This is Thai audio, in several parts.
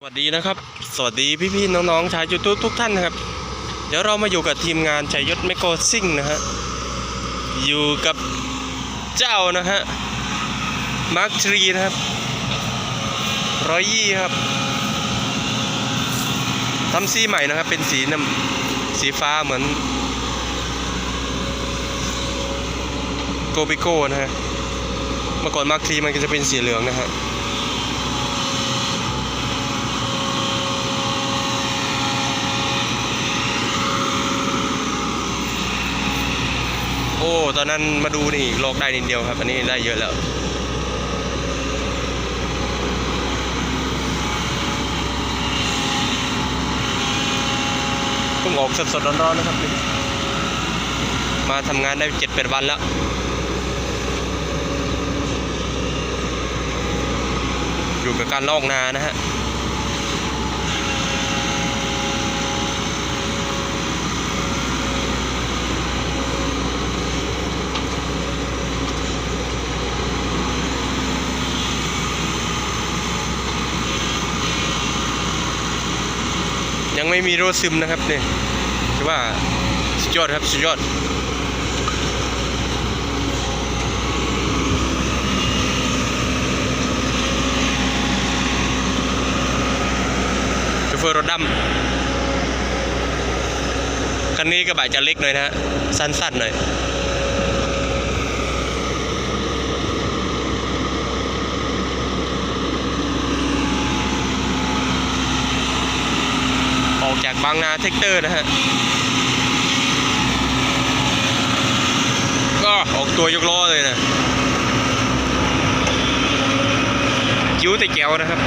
สวัสดีนะครับ สวัสดีพี่ๆน้องๆชาวยูทูบทุกท่านนะครับ เดี๋ยวเรามาอยู่กับทีมงานชัยยศแมโกซิ่งนะฮะ อยู่กับเจ้านะฮะ มาร์คทรีนะครับร้อยยี่ครับทำสีใหม่นะครับ เป็นสีน้ำสีฟ้าเหมือนโกบิโก้นะฮะ เมื่อก่อนมาร์คทรีมันก็จะเป็นสีเหลืองนะฮะ ตอนนั้นมาดูนี่โลกได้นิดเดียวครับ อันนี้ได้เยอะแล้ว เพิ่งออกสดๆร้อนๆนะครับนี่มาทำงานได้เจ็ดแปดวันแล้วอยู่กับการลอกนานะฮะ ไม่มีโรถซึมนะครับเนี่ยถือว่าสุดยอดครับสุดยอดชูเฟอร์รถดำคันนี้กระบะจะเล็กหน่อยนะฮะสั้นๆหน่อย ออกจาก บางนาเทคเตอร์นะฮะ ก็ออกตัวยกล้อเลยนะ จิ้วแต่แก้วนะครับ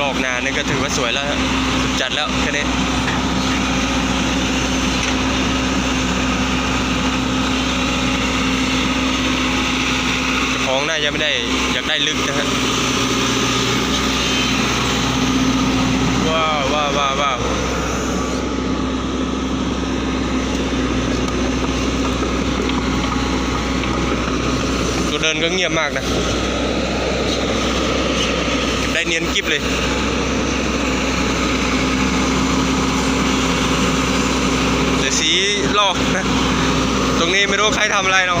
ลอ ก็ถือว่าสวยแล้วสุดจัดแล้วแค่นี้เจ้าของน่าจะไม่ได้อยากได้ลึกนะฮะว้าวว้าวว้าววาวตัวเดินก็เงียบมากนะ ได้เนียนกิฟเลย แต่ สีลอกนะตรงนี้ไม่รู้ใครทำอะไรเนาะ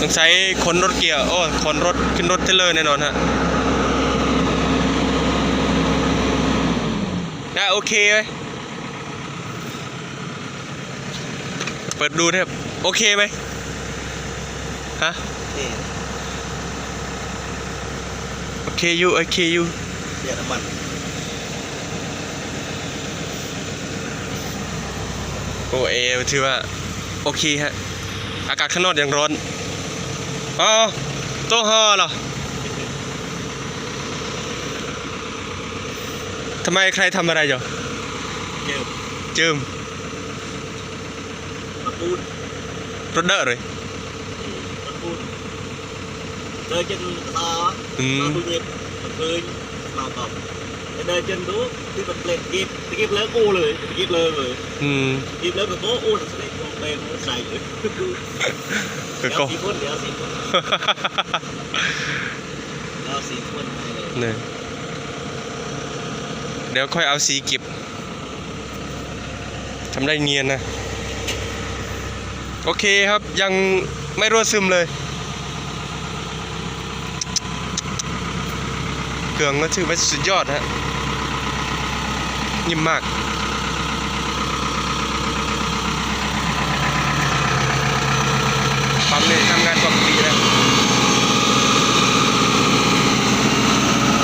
ต้องใช้คนรถเกียร์โอ้คนรถขึ้นรถเทรลเลอร์แน่นอนฮะนะโอเคไหมเปิดดูนะครับ โอเคไหมฮะนี่โอเคอยู่ โอเคอยู่ เปลี่ยนน้ำมันโอเอถือว่า โอเคฮะ อากาศข้างนอกยังร้อนอ๋อโต๊ะห่อเหรอทำไมใครทำอะไรอยู่เจิมจืมมาปูนรถเดอร์เลยมาปูนเดินจนตาอืมตาตุเย็นมันเคย มาตอบแต่เดินจนรู้ที่มันเปลี่ยนกีบตะกีบเลิกกูเลยตะกีบเลิกเลยอืมกีบเลิกกับโก้อู้แต่สเล็กโก้เต็มใส่เลยก็เดี๋ก็ยวสี่คนเดี๋ยวสี่คนเดี๋ยวสี่คนให้เลยเนี่ยเดี๋ยวค่อยเอาสีเก็บทำได้เนียนนะ โอเคครับยังไม่รั่วซึมเลย เครื่องก็ถือว่าสุดยอดฮะนิ่มมากปั๊มเนี่ยทำงานปกติแล้ว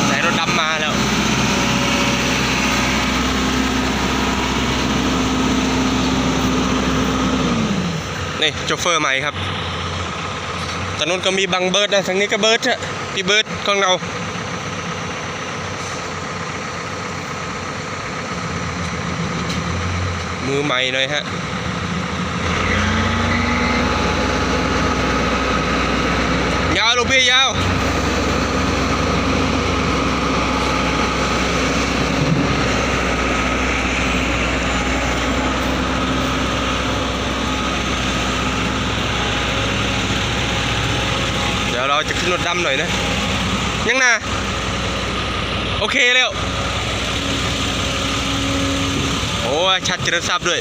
สายรถดำมาแล้วนี่โชเฟอร์ใหม่ครับตอนนู้นก็มีบังเบิร์ดนะทางนี้ก็เบิร์ดฮะพี่เบิร์ดของเรา มือใหม่หน่อยฮะลงพี่ยาวเดี๋ยวเราจะขึ้นรถดำหน่อยนะ ยังนะโอเคแล้ว โอ้ยชัดเจริญทราบด้วย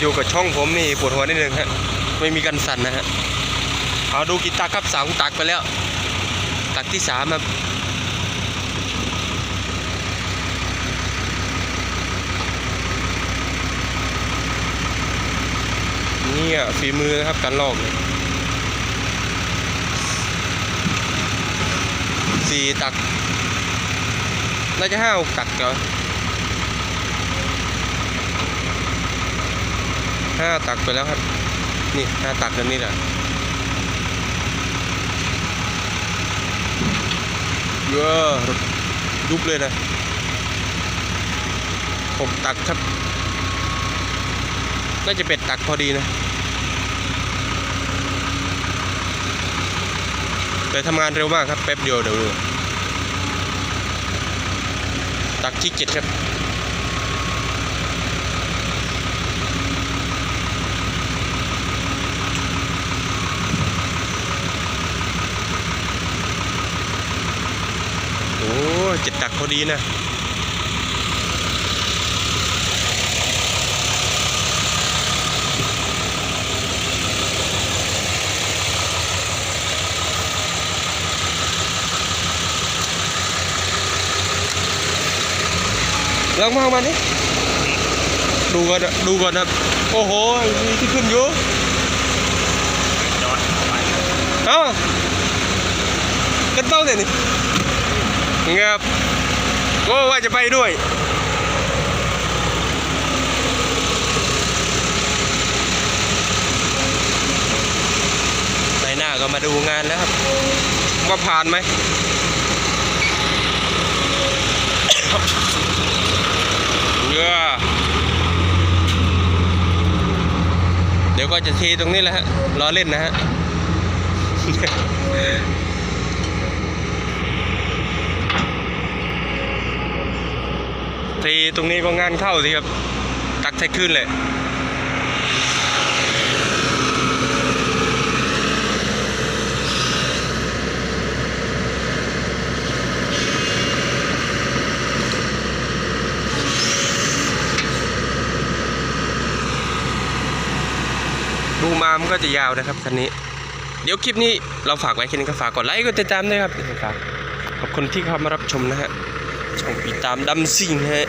อยู่กับช่องผมนี่ปวดหัวนิดนึงฮะไม่มีกันสั่นนะฮะเอาดูกีตาร์ครับสามตักไปแล้ว ตักที่สามครับนี่ฝีมือนะครับการลอกเนี่ย สี่ตัก น่าจะห้าตักเหรอห้าตักไปแล้วครับ นี่ห้าตักแล้วนี่แหละเยอะยุบเลยนะหกตักครับ น่าจะเป็ดตักพอดีนะ แต่ทำงานเร็วมากครับแป๊บเดียวเดี๋ยวดูตักที่เจ็ดครับโอ้เจ็ดตักพอดีนะ ลองมาเอามาดิดูก่อนนะดูก่อนนะโอ้โห มีที่ขึ้นอยู่จอดไปเอ้ากันเต้าเดี๋ยนี้เงียบโอ้ว่าจะไปด้วยในหน้าก็มาดูงานแล้วครับ ว่าผ่านไหม เยอเดี๋ยวก็จะเทตรงนี้แหละฮะล้อเล่นนะฮะเทตรงนี้ก็งานเข้าสิครับ ตักใช้ขึ้นเลย ดูมามันก็จะยาวนะครับคันนี้ เดี๋ยวคลิปนี้เราฝากไว้แค่นี้ก็ฝากกดไลค์กดติดตามด้วยครับขอบคุณที่เข้ามารับชมนะฮะช่องปีตามดำซิ่งฮะ